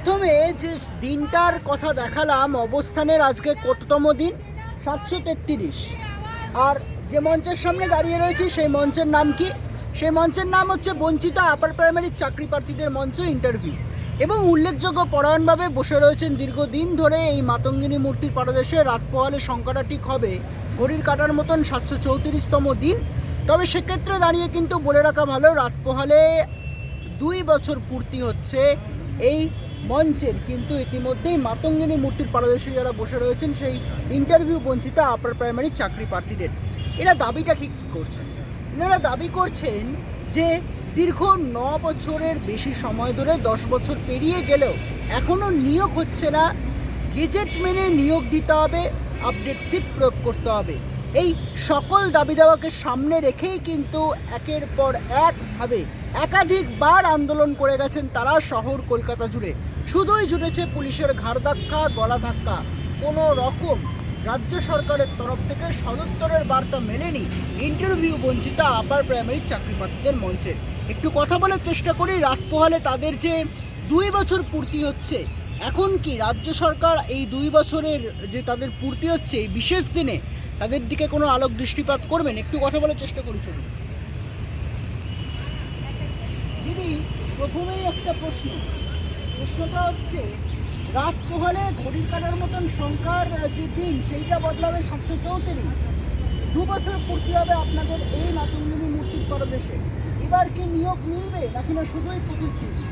প্রথমে যে দিনটার কথা দেখালাম, অবস্থানের আজকে কততম দিন? সাতশো তেত্রিশ। আর যে মঞ্চের সামনে দাঁড়িয়ে রয়েছে, সেই মঞ্চের নাম কি? সেই মঞ্চের নাম হচ্ছে বঞ্চিত আপার প্রাইমারি চাকরি প্রার্থীদের মঞ্চ ইন্টারভিউ। এবং উল্লেখযোগ্য পরায়ণভাবে বসে রয়েছেন দীর্ঘদিন ধরে এই মাতঙ্গিনী মূর্তির পাদদেশে। রাত পোহালে সংখ্যাটা ঠিক হবে। ঘড়ির কাটার মতন সাতশো চৌত্রিশতম দিন। তবে সেক্ষেত্রে দাঁড়িয়ে কিন্তু বলে রাখা ভালো, রাত পোহালে দুই বছর পূর্তি হচ্ছে এই মঞ্চের, কিন্তু ইতিমধ্যেই মাতঙ্গিনী মূর্তির পারদর্শী যারা বসে রয়েছেন, সেই ইন্টারভিউ বঞ্চিত আপার প্রাইমারি চাকরি প্রার্থীদের। এরা দাবিটা ঠিক কী করছেন? এনারা দাবি করছেন যে দীর্ঘ ন বছরের বেশি সময় ধরে দশ বছর পেরিয়ে গেলেও এখনও নিয়োগ হচ্ছে না। গেজেট মেনে নিয়োগ দিতে হবে আপডেট সিট প্রয়োগ করতে হবে। এই সকল দাবি দাওয়াকে সামনে রেখেই কিন্তু একের পর একভাবে একাধিকবার আন্দোলন করে গেছেন তারা শহর কলকাতা জুড়ে। শুধুই জুড়েছে পুলিশের ঘাড় ধাক্কা, গলা ধাক্কা। কোনো রকম রাজ্য সরকারের তরফ থেকে সদুত্তরের বার্তা মেলেনি ইন্টারভিউ বঞ্চিত আপার প্রাইমারি চাকরি প্রার্থীদের মঞ্চে। একটু কথা বলার চেষ্টা করি রাত পোহালে তাদের যে দুই বছর পূর্তি হচ্ছে, এখন কি রাজ্য সরকার এই দুই বছরের যে তাদের পূর্তি হচ্ছে, এই বিশেষ দিনে তাদের দিকে কোনো আলোক দৃষ্টিপাত করবেন? একটু কথা বলার চেষ্টা করি শুধু দিদি প্রথমেই একটা প্রশ্ন। প্রশ্নটা হচ্ছে, রাত পোহালে ঘড়ির কাটার মতন সংখ্যার যে দিন, সেইটা বদলাবে সাতশো চৌত্রিশ। দু বছর পূর্তি হবে আপনাদের এই মাতঙ্গিনী মূর্তির পরদেশে। এবার কি নিয়োগ মিলবে, নাকি না শুধুই প্রতিশ্রুতি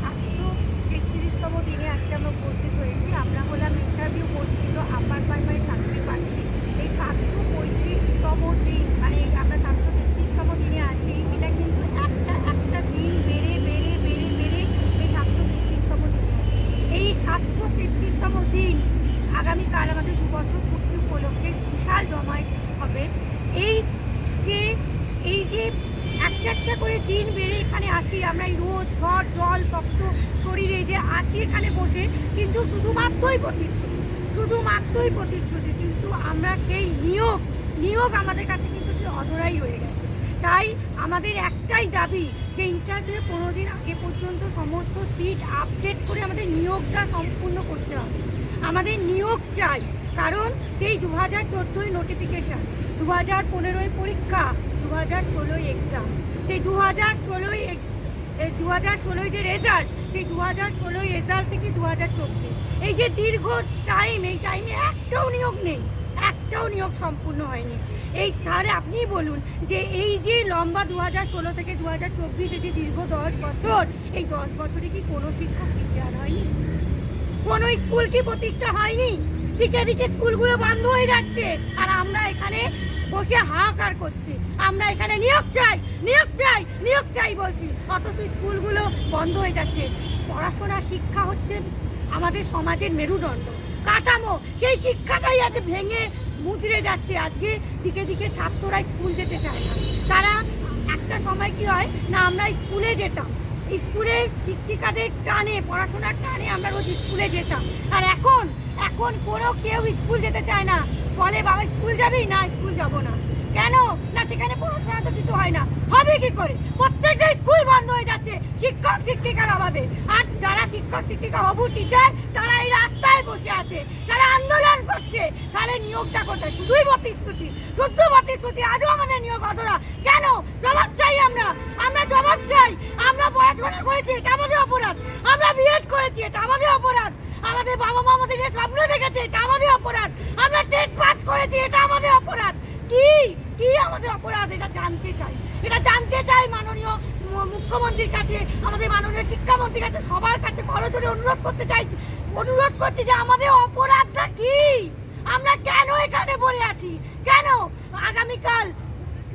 সাতশো তেত্রিশতম দিনে আজকে আমরা উপস্থিত হয়েছি আমরা হলাম ইন্টারভিউ করছিল আপার প্রাইমারি চাকরি প্রার্থী এই সাতশো পঁয়ত্রিশতম দিন মানে এই আমরা সাতশো তেত্রিশতম দিনে আছি এটা কিন্তু একটা একটা দিন বেড়ে বেড়ে বেড়ে বেড়ে এই সাতশো তেত্রিশতম দিনে আছি এই সাতশো তেত্রিশতম দিন আগামীকাল আমাদের দু বছর পূর্তি উপলক্ষে বিশাল জমায়েত হবে এই যে এই যে একটা একটা করে দিন বেড়ে এখানে আছি আমরা এই রোদ ঝড় জল তপ্ত শরীরে যে আছি এখানে বসে কিন্তু শুধুমাত্রই প্রতিশ্রুতি শুধুমাত্রই প্রতিশ্রুতি, কিন্তু আমরা সেই নিয়োগ নিয়োগ আমাদের কাছে কিন্তু সে অধরাই রয়ে গেছে। তাই আমাদের একটাই দাবি যে ইন্টারভিউ পনেরো দিন আগে পর্যন্ত সমস্ত সিট আপডেট করে আমাদের নিয়োগটা সম্পূর্ণ করতে হবে। আমাদের নিয়োগ চাই, কারণ সেই দু হাজার চোদ্দোই নোটিফিকেশান দু হাজার পনেরোই পরীক্ষা দু হাজার ষোলোই এক্সাম সেই দু হাজার ষোলোই দু হাজার ষোলোই যে রেজাল্ট সেই দু হাজার ষোলোই রেজাল্ট থেকে দু হাজার চব্বিশ। এই যে দীর্ঘ টাইম এই টাইমে একটাও নিয়োগ নেই, একটাও নিয়োগ সম্পূর্ণ হয়নি। এই তাহলে আপনিই বলুন যে এই যে লম্বা দু হাজার ষোলো থেকে দু হাজার চব্বিশে যে দীর্ঘ দশ বছর, এই দশ বছরে কি কোনো শিক্ষক রিটায়ার হয়নি? কোনো স্কুল কি প্রতিষ্ঠা হয়নি? দিকে দিকে স্কুলগুলো বন্ধ হয়ে যাচ্ছে, আর আমরা এখানে বসে হাহাকার করছি। আমরা এখানে নিয়োগ চাই নিয়োগ চাই নিয়োগ চাই বলছি। অথচ স্কুলগুলো বন্ধ হয়ে যাচ্ছে। পড়াশোনা শিক্ষা হচ্ছে আমাদের সমাজের মেরুদণ্ড। কাঠামো, সেই শিক্ষাটাই আছে ভেঙে মুচড়ে যাচ্ছে। আজকে দিকে দিকে ছাত্ররা স্কুল যেতে চায় না। তারা একটা সময় কি হয়, না আমরা স্কুলে যেতাম। স্কুলের শিক্ষিকাদের টানে, পড়াশোনার টানে আমরা রোজ স্কুলে যেতাম। আর এখন এখন কোনো কেউ স্কুল যেতে চায় না। বলে, বাবা, স্কুল যাবি? না, স্কুল যাব না। কেন? না, সেখানে পড়াশোনা তো কিছু হয় না। হবে কি করে? প্রত্যেকটা স্কুল বন্ধ হয়ে যাচ্ছে। শিক্ষক, শিক্ষিকার অভাবে আর যারা শিক্ষক, শিক্ষিকা হবু টিচার তারা এই রাস্তায় বসে আছে। তারা আন্দোলন করছে। তাহলে নিয়োগটা কোথায়? শুধুই প্রতিশ্রুতি। শুদ্ধ প্রতিশ্রুতি, আজও আমাদের নিয়োগ অধরা। কেন? জবাব চাই আমরা। আমরা জবাব চাই। আমরা পড়াশোনা করেছি, এটা আমাদের অপরাধ। আমরা বিএড করেছি, এটা আমাদের অপরাধ। আমাদের বাবা মা আমাদের স্বপ্ন দেখেছে এটা আমাদের অপরাধ। আমরা টেট পাস করেছি, এটা আমাদের অপরাধ। কি? কি আমাদের অপরাধ? এটা জানতে চাই। এটা জানতে চাই মাননীয় মুখ্যমন্ত্রীর কাছে, আমাদের মাননীয় শিক্ষামন্ত্রীর কাছে, সবার কাছে করজোরে অনুরোধ করতে চাই, অনুরোধ করছি যে আমাদের অপরাধটা কি? আমরা কেন এখানে পড়ে আছি? কেন? আগামীকাল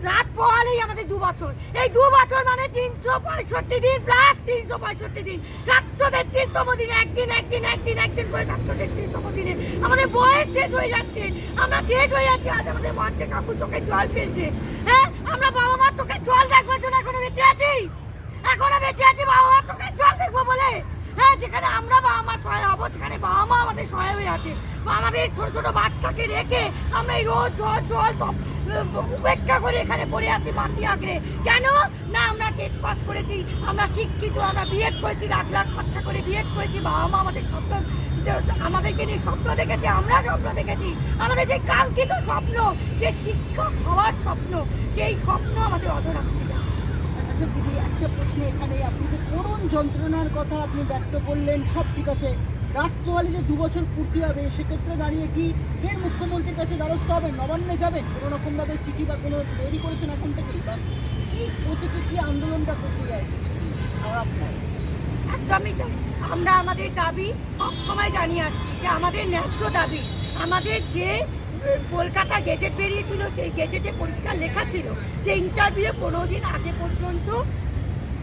রাত পোহালেই আমাদের দু বছর। এই দু বছর মানে তিনশো পঁয়ষট্টি দিন প্লাস তিনশো পঁয়ষট্টি দিন। সাতশো তেত্রিশতম দিন, একদিন একদিন একদিন একদিন করে সাতশো তেত্রিশতম দিনে আমাদের বয়স শেষ হয়ে যাচ্ছে। আমরা শেষ হয়ে যাচ্ছি, আজ আমাদের মঞ্চে কাকু চোখে জল ফেলছে হ্যাঁ আমরা বাবা মার চোখে জল দেখবার জন্য এখনও বেঁচে আছি। এখনও বেঁচে আছি, বাবা মার চোখে জল দেখব বলে। হ্যাঁ যেখানে আমরা বাবা মা সহায় হব, সেখানে বাবা মা আমাদের সহায় হয়ে আছে। আমাদের ছোট ছোট বাচ্চাকে রেখে আমরা এই রোজ জল জল উপেক্ষা করে এখানে পড়ে আছি মাটি আঁকড়ে। কেন? না, আমরা টেট পাস করেছি, আমরা শিক্ষিত, আমরা বিএড করেছি, লাখ লাখ খরচা করে বিএড করেছি, বাবা মা আমাদের স্বপ্ন, আমাদেরকে নিয়ে স্বপ্ন দেখেছি, আমরা স্বপ্ন দেখেছি। আমাদের যে কাঙ্ক্ষিত স্বপ্ন যে শিক্ষক হওয়ার স্বপ্ন, সেই স্বপ্ন আমাদের অধরা আচ্ছা একটা প্রশ্ন এখানে। আপনি যে করুণ যন্ত্রণার কথা আপনি ব্যক্ত করলেন, সব ঠিক আছে। রাষ্ট্রওয়ালি যে দু বছর পূর্তি হবে, সেক্ষেত্রে দাঁড়িয়ে কি ফের মুখ্যমন্ত্রীর কাছে দ্বারস্থ হবেন? নবান্নে যাবেন? কোনো রকমভাবে চিঠি বা কোনো তৈরি করেছেন এখন থেকেই বা কি প্রতীকে, কি আন্দোলনটা করতে চাইছেন আর আপনার? একদমই আমরা আমাদের দাবি সব সময় জানিয়ে আসছি যে আমাদের ন্যায্য দাবি, আমাদের যে কলকাতা গেজেট বেরিয়েছিল, সেই গেজেটে পরিষ্কার লেখা ছিল যে ইন্টারভিউ পনেরো দিন আগে পর্যন্ত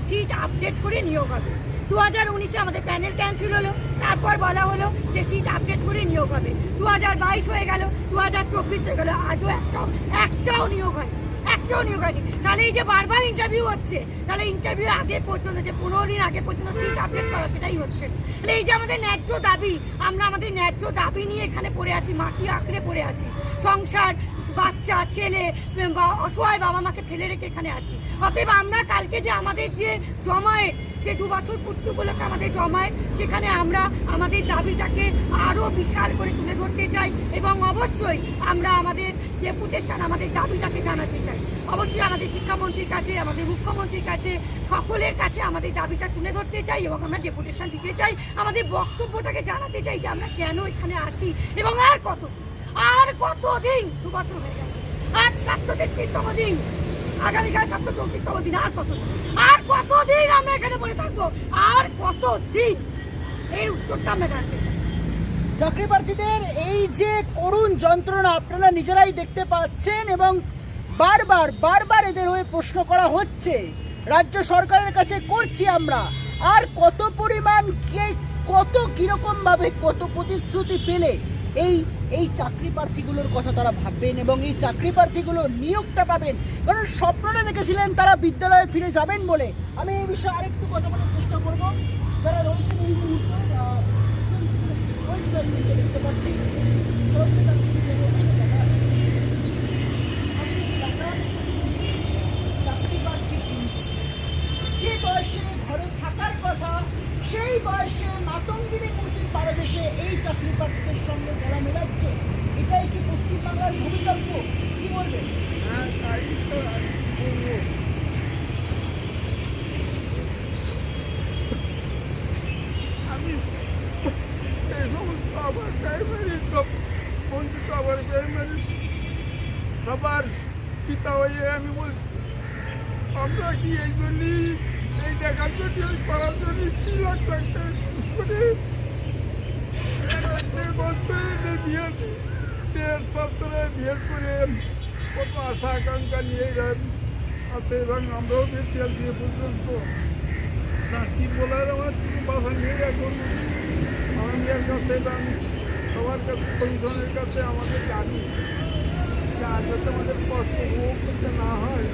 সিট আপডেট করে নিয়োগ হবে। দু হাজার উনিশে আমাদের প্যানেল ক্যান্সেল হলো। তারপর বলা হলো যে সিট আপডেট করে নিয়োগ হবে। দু হাজার বাইশ হয়ে গেল দু হাজার চব্বিশ হয়ে গেল, আজও একটাও একটাও নিয়োগ হয় একটাও নিয়োগ হয়নি। তাহলে এই যে বারবার ইন্টারভিউ হচ্ছে, তাহলে ইন্টারভিউ আগে পর্যন্ত যে পনেরো দিন আগে পর্যন্ত সিট আপডেট করা, সেটাই হচ্ছে। তাহলে এই যে আমাদের ন্যায্য দাবি, আমরা আমাদের ন্যায্য দাবি নিয়ে এখানে পড়ে আছি, মাটি আঁকড়ে পড়ে আছি। সংসার বাচ্চা, ছেলে, বা অসহায় বাবা মাকে ফেলে রেখে এখানে আছি। অতএব আমরা কালকে যে আমাদের যে জমায়েত, যে দু বছর পূর্তি আমাদের জমায়েত, সেখানে আমরা আমাদের দাবিটাকে আরও বিশাল করে তুলে ধরতে চাই এবং অবশ্যই আমরা আমাদের ডেপুটেশন আমাদের দাবিটাকে জানাতে চাই। অবশ্যই আমাদের শিক্ষামন্ত্রীর কাছে, আমাদের মুখ্যমন্ত্রীর কাছে, সকলের কাছে আমাদের দাবিটা তুলে ধরতে চাই এবং আমরা ডেপুটেশন দিতে চাই, আমাদের বক্তব্যটাকে জানাতে চাই যে আমরা কেন এখানে আছি এবং আর কত আর কত দিন দু বছর হয়ে গেল। আজ সাতশো তেত্রিশতম দিন। আগামীকাল সাতশো চৌত্রিশতম দিন। আর কত? আর কত দিন আমরা এখানে পড়ে থাকব? আর কত দিন এর উত্তরটা আমরা জানতে চাই। চাকরি প্রার্থীদের এই যে করুণ যন্ত্রণা আপনারা নিজেরাই দেখতে পাচ্ছেন এবং বারবার বারবার এদের হয়ে প্রশ্ন করা হচ্ছে। রাজ্য সরকারের কাছে করছি আমরা। আর কত পরিমাণ কে, কত কীরকমভাবে কত প্রতিশ্রুতি পেলে এই এই চাকরি প্রার্থীগুলোর কথা তারা ভাববেন এবং এই চাকরি প্রার্থীগুলো নিয়োগটা পাবেন। কারণ স্বপ্নটা দেখেছিলেন তারা বিদ্যালয়ে ফিরে যাবেন বলে। আমি এই বিষয়ে আরেকটু কথা বলার চেষ্টা করব। যারা রয়েছেন এই মুহূর্তে দেখতে পাচ্ছি। যে বয়সে ঘরে থাকার কথা সেই বয়সে মাতঙ্গিনী মূর্তির পারদেশে এই চাকরি প্রার্থীদের সঙ্গে যারা মেলাচ্ছে। এটাই কি পশ্চিমবাংলার ভূমিকম্প? কি বলবেন? আমি এই আবার প্রাইমারি বন্ধু তো আবার প্রাইমারি সবার পিতা হয়ে আমি বলছি, আমরা কি এই জন্যই এই দেখার জন্য ওই করার জন্য তিন লাখ টাকা করে বিয়ে বিয়ের সত্তরে বিয়ে করে কত আশা আকাঙ্ক্ষা নিয়ে গেন আছে এবং আমরাও বেঁচে আছি এ পর্যন্ত। না, কি বলার আমার? কিছু বাসা নিয়ে এখন আমাদের কাছে এবং সবার কাছে, কমিশনের কাছে আমাদের জানি। যে আর আমাদের কষ্ট ভোগ করতে না হয়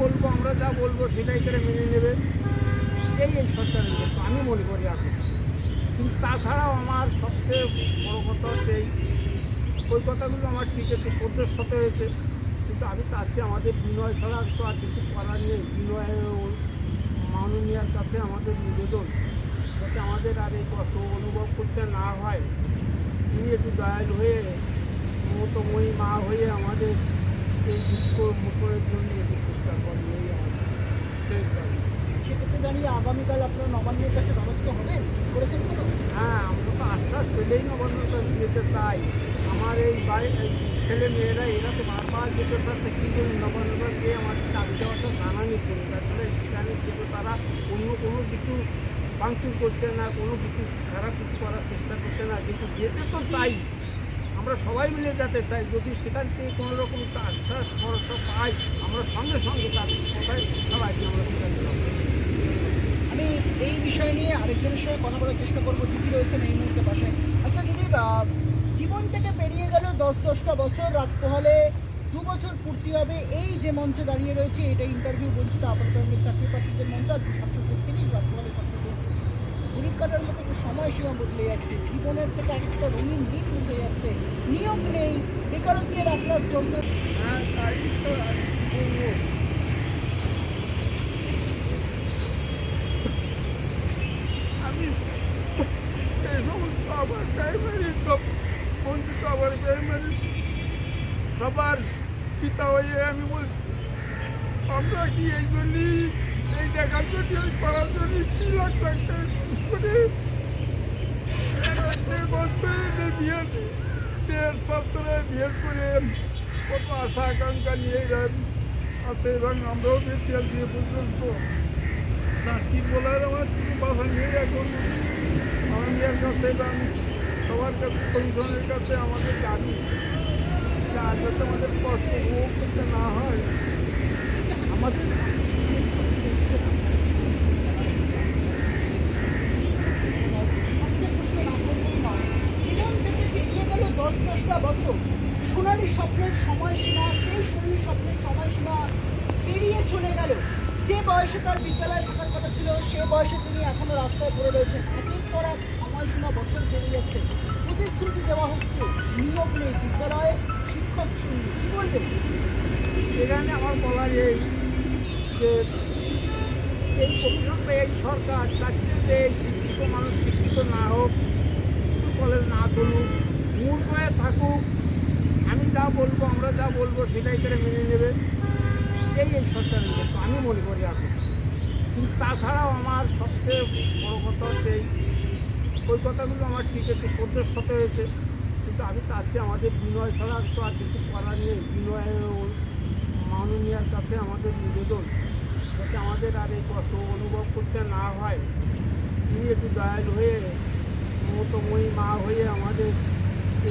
বলব, আমরা যা বলব সেটাই করে মেনে নেবে। এই এই লক্ষ্য আমি মনে করি এখন কিন্তু তাছাড়াও আমার সবচেয়ে বড় কথা হচ্ছে এই ওই কথাগুলো আমার ঠিক একটু প্রদর্শিত হয়েছে। কিন্তু আমি চাচ্ছি আমাদের বিনয় ছাড়া তো আর কিছু করার নেই। বিনয়ের মাননীয়ার কাছে আমাদের নিবেদন যাতে আমাদের আর এই কষ্ট অনুভব করতে না হয়। তিনি একটু দয়াল হয়ে, মমতময়ী মা হয়ে আমাদের এই দুঃখ মুখরের জন্য একটু চেষ্টা করেন এই আমাদের শেষ দাবি। সেক্ষেত্রে দাঁড়িয়ে আগামীকাল আপনার নবান্নের কাছে দ্বারস্থ হবেন? করেছেন হ্যাঁ আমরা তো আশ্বাস পেলেই নবান্নটা যেতে চাই আমার এই বাড়ি এই ছেলে মেয়েরা এরা তো বারবার যেতে চাচ্ছে কী জন্য নবান্নটা দিয়ে আমার দাবি দেওয়াটা জানানি জন্য আসলে সেখানে কিন্তু তারা অন্য কোনো কিছু ফাংশন করছে না কোনো কিছু খারাপ কিছু করার চেষ্টা করছে না। কিন্তু যেতে তো চাই আমরা সবাই মিলে যেতে চাই, যদি সেখান থেকে কোনো রকম আশ্বাস, ভরসা পাই, আমরা সঙ্গে সঙ্গে তাদের সবাই সবাইকে আমরা আমি এই বিষয় নিয়ে আরেকজনের সঙ্গে কথা বলার চেষ্টা করব দিদি রয়েছেন এই মুহূর্তে পাশে আচ্ছা দিদি জীবন থেকে পেরিয়ে গেল দশ দশটা বছর, রাত পোহালে দু বছর পূর্তি হবে, এই যে মঞ্চে দাঁড়িয়ে রয়েছে, এটা ইন্টারভিউ বঞ্চিত আপাতত চাকরি প্রার্থীদের মঞ্চ আজকে সাতশো তেত্রিশ রাত পোহালে সাতশো তেত্রিশ কাটার মতো সময়সীমা বদলে যাচ্ছে, জীবনের থেকে একটা রঙিন দিক মুছে যাচ্ছে নিয়োগ নেই, বেকারত্বের আপনার চলতে হ্যাঁ কি সবার পিতা হয়ে আমি বলছি, আমরা কি এই জন্যই এই দেখার জন্য ওই করার জন্য তিন লাখ টাকা করে বিয়ে বিয়ের সত্তরে বিয়ে করে কত আশা, আকাঙ্ক্ষা নিয়ে গেন আছে এবং আমরাও বেঁচে আছি এ পর্যন্ত। না, কি বলার আমার কিছু বাধা নেই এখন। মাননীয়ার কাছে এবং সবার কাছে কমিশনের কাছে আমাদের দাবি আর যাতে আমাদের কষ্ট ভোগ করতে না হয়, আমাদের জীবন থেকে দশটা বছর সোনালি স্বপ্নের সময়সীমা, সেই সোনালি স্বপ্নের সময়সীমা পেরিয়ে চলে গেল। যে বয়সে তার বিদ্যালয়ে থাকার কথা ছিল, সে বয়সে তিনি এখনও রাস্তায় পড়ে রয়েছেন। একের পর এক সময়সীমা বছর পেরিয়ে যাচ্ছে। প্রতিশ্রুতি দেওয়া হচ্ছে, নিয়োগ নেই বিদ্যালয়ে, শিক্ষক শূন্য কি বলবেন এখানে আমার বলার এই যে, এই পর্যন্ত এই সরকার চাচ্ছে যে শিক্ষিত মানুষ শিক্ষিত না হোক, স্কুল কলেজ না চলুক মূর্খ হয়ে থাকুক, আমি যা বলব, আমরা যা বলব, সেটাই করে মেনে নেবে। এই এই লক্ষ্য আমি মনে করি এখন কিন্তু তাছাড়াও আমার সবচেয়ে বড় কথা হচ্ছে এই ওই কথাগুলো আমার ঠিক একটু সাথে হয়েছে। কিন্তু আমি চাচ্ছি আমাদের বিনয় ছাড়া তো আর কিছু করার নেই। বিনয়ের ও- মাননীয়ার কাছে আমাদের নিবেদন যাতে আমাদের আর এই কষ্ট অনুভব করতে না হয়। তিনি একটু দয়াল হয়ে, মমতময়ী মা হয়ে আমাদের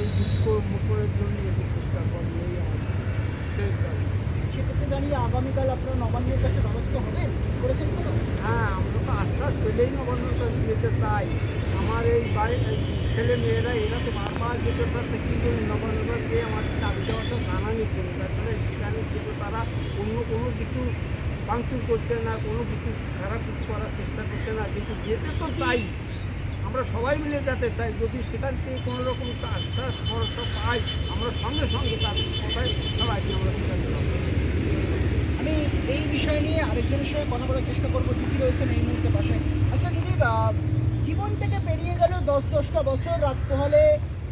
এই দুঃখ মুখরের জন্য একটু চেষ্টা দাবি। সেক্ষেত্রে দাঁড়িয়ে আগামীকাল আপনার নবান্নের কাছে দ্বারস্থ হবেন? করেছেন কোনো? হ্যাঁ আমরা তো আশ্বাস পেলেই নবান্নটা যেতে চাই। আমার এই বাড়ি এই ছেলে মেয়েরা এরা তো বারবার যেতে চাচ্ছে কী জন্য নবান্নটা দিয়ে আমার দাবি দেওয়াটা জানানি জন্য? আসলে সেখানে কিন্তু তারা অন্য কোনো কিছু ফাংশন করছে না কোনো কিছু খারাপ কিছু করার চেষ্টা করছে না। কিন্তু যেতে তো চাই। আমরা সবাই মিলে যেতে চাই, যদি সেখান থেকে কোনো রকম আশ্বাস, ভরসা পাই, আমরা সঙ্গে সঙ্গে তাদের সবাই সবাইকে আমরা সেখানে। আমি এই বিষয় নিয়ে আরেকজনের সঙ্গে কথা বলার চেষ্টা করব দিদি রয়েছেন এই মুহূর্তে পাশে আচ্ছা দিদি জীবন থেকে পেরিয়ে গেল দশ দশটা বছর, রাত পোহালে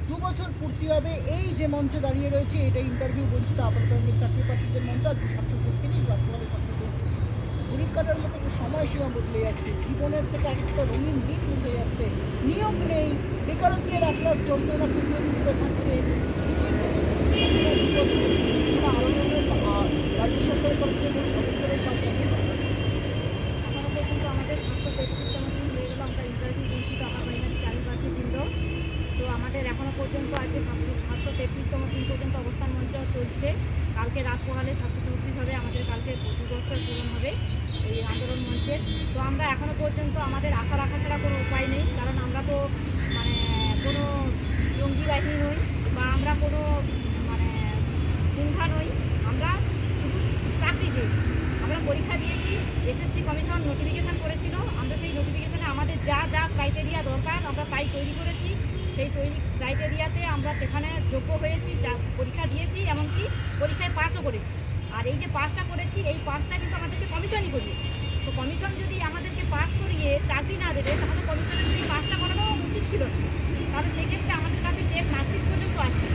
দু বছর পূর্তি হবে, এই যে মঞ্চে দাঁড়িয়ে রয়েছে, এটা ইন্টারভিউ বঞ্চিত আপাতত চাকরি প্রার্থীদের মঞ্চ আজকে সাতশো তেত্রিশ রাত পোহালে সাতশো তেত্রিশ ঘুরির কাটার মতো সময়সীমা বদলে যাচ্ছে। জীবনের থেকে একটা রঙিন দিক মুছে যাচ্ছে। নিয়োগ নেই। বেকারত্বের আপনার যন্ত্রণা কুকুরে কুকুরে খাচ্ছে রাজ্য সরকারের তরফ থেকে কোনো সদস্যের পাশে এখনও পর্যন্ত আমাদের আমরা ইন্টারভিউ আমার তো আমাদের এখনও পর্যন্ত আজকে সাতশো তেত্রিশতম দিন পর্যন্ত অবস্থান মঞ্চ চলছে। কালকে রাত পোহালে সাতশো চৌত্রিশ হবে। আমাদের কালকে বছর পূরণ হবে। এই আন্দোলন মঞ্চের তো আমরা এখনও পর্যন্ত আমাদের আশা রাখা ছাড়া কোনো উপায় নেই। কারণ আমরা তো মানে কোনো জঙ্গি বাহিনী নই বা আমরা কোনো মানে গুন্ডা নই। আমরা শুধু চাকরি চেয়েছি আমরা পরীক্ষা দিয়েছি, এসএসসি কমিশন নোটিফিকেশন করেছিল। আমরা সেই নোটিফিকেশানে আমাদের যা যা ক্রাইটেরিয়া দরকার, আমরা তাই তৈরি করেছি। সেই তৈরি ক্রাইটেরিয়াতে আমরা সেখানে যোগ্য হয়েছি, যা পরীক্ষা দিয়েছি, এমনকি পরীক্ষায় পাসও করেছি। আর এই যে পাসটা করেছি, এই পাসটা কিন্তু আমাদেরকে কমিশনই করিয়েছে। তো কমিশন যদি আমাদেরকে পাস করিয়ে চাকরি না দেবে, তাহলে কমিশনের যদি পাসটা করানো উচিত ছিল না, তাহলে সেক্ষেত্রে আমাদের কাছে যে মার্কশিট পর্যন্ত আছে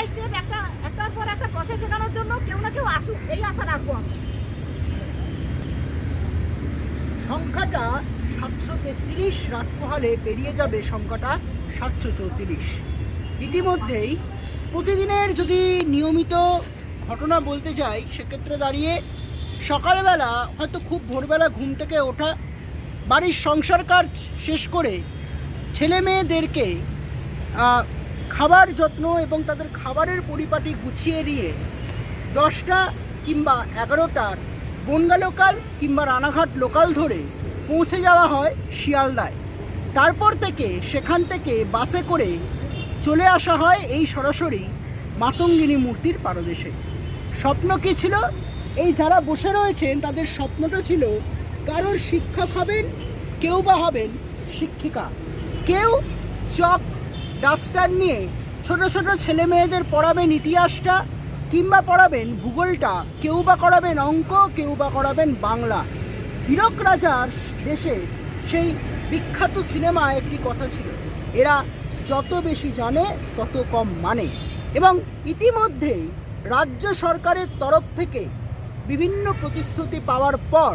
বাই স্টেপ একটা, একটার পর একটা প্রসেস শেখানোর জন্য কেউ না কেউ আসুক, এই আশা রাখব সংখ্যাটা সাতশো তেত্রিশ রাত পেরিয়ে যাবে সংখ্যাটা সাতশো চৌত্রিশ। ইতিমধ্যেই প্রতিদিনের যদি নিয়মিত ঘটনা বলতে যাই, সেক্ষেত্রে দাঁড়িয়ে সকালবেলা, হয়তো খুব ভোরবেলা ঘুম থেকে ওঠা, বাড়ির সংসার কাজ শেষ করে ছেলে মেয়েদেরকে খাবার যত্ন এবং তাদের খাবারের পরিপাটি গুছিয়ে নিয়ে দশটা কিংবা এগারোটার বনগা লোকাল কিংবা রানাঘাট লোকাল ধরে পৌঁছে যাওয়া হয় শিয়ালদায়। তারপর থেকে সেখান থেকে বাসে করে চলে আসা হয় এই সরাসরি মাতঙ্গিনী মূর্তির পারদেশে। স্বপ্ন কী ছিল? এই যারা বসে রয়েছেন, তাদের স্বপ্নটা ছিল কারোর শিক্ষক হবেন, কেউ বা হবেন শিক্ষিকা। কেউ চক ডাস্টার নিয়ে ছোট ছোট ছেলে মেয়েদের পড়াবেন ইতিহাসটা, কিংবা পড়াবেন ভূগোলটা, কেউ বা করাবেন অঙ্ক, কেউ বা করাবেন বাংলা। হীরক রাজার দেশে সেই বিখ্যাত সিনেমা একটি কথা ছিল, এরা যত বেশি জানে, তত কম মানে। এবং ইতিমধ্যে রাজ্য সরকারের তরফ থেকে বিভিন্ন প্রতিশ্রুতি পাওয়ার পর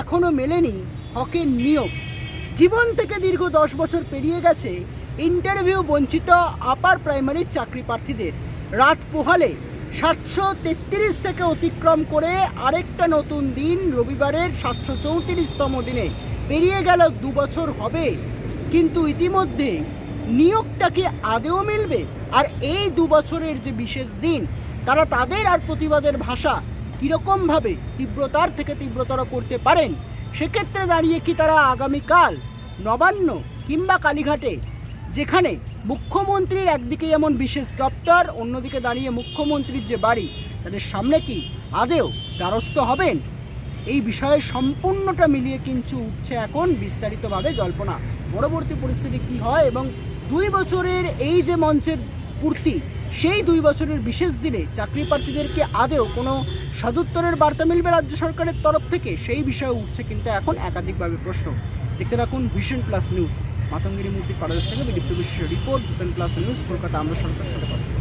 এখনও মেলেনি হকের নিয়োগ। জীবন থেকে দীর্ঘ দশ বছর পেরিয়ে গেছে ইন্টারভিউ বঞ্চিত আপার প্রাইমারি চাকরি প্রার্থীদের। রাত পোহালে সাতশো তেত্রিশ থেকে অতিক্রম করে আরেকটা নতুন দিন, রবিবারের সাতশো চৌত্রিশতম দিনে। পেরিয়ে গেল দু বছর হবে, কিন্তু ইতিমধ্যে নিয়োগটা কি আদেও মিলবে? আর এই দু বছরের যে বিশেষ দিন, তারা তাদের আর প্রতিবাদের ভাষা কীরকমভাবে তীব্রতার থেকে তীব্রতর করতে পারেন? সেক্ষেত্রে দাঁড়িয়ে কি তারা আগামীকাল নবান্ন কিংবা কালীঘাটে যেখানে মুখ্যমন্ত্রীর একদিকে যেমন বিশেষ দপ্তর, অন্যদিকে দাঁড়িয়ে মুখ্যমন্ত্রীর যে বাড়ি, তাদের সামনে কি আদেও দ্বারস্থ হবেন? এই বিষয়ে সম্পূর্ণটা মিলিয়ে কিন্তু উঠছে এখন বিস্তারিতভাবে জল্পনা। পরবর্তী পরিস্থিতি কি হয় এবং দুই বছরের এই যে মঞ্চের পূর্তি, সেই দুই বছরের বিশেষ দিনে চাকরি প্রার্থীদেরকে আদেও কোনো সদুত্তরের বার্তা মিলবে রাজ্য সরকারের তরফ থেকে? সেই বিষয়ে উঠছে কিন্তু এখন একাধিকভাবে প্রশ্ন। দেখতে রাখুন ভিশন প্লাস নিউজ। মাতঙ্গিনী মূর্তি কলেজ থেকে বিদীপ্ত বিশ্বের report vision plus news Kolkata, আমরা সরকার সাথে কথা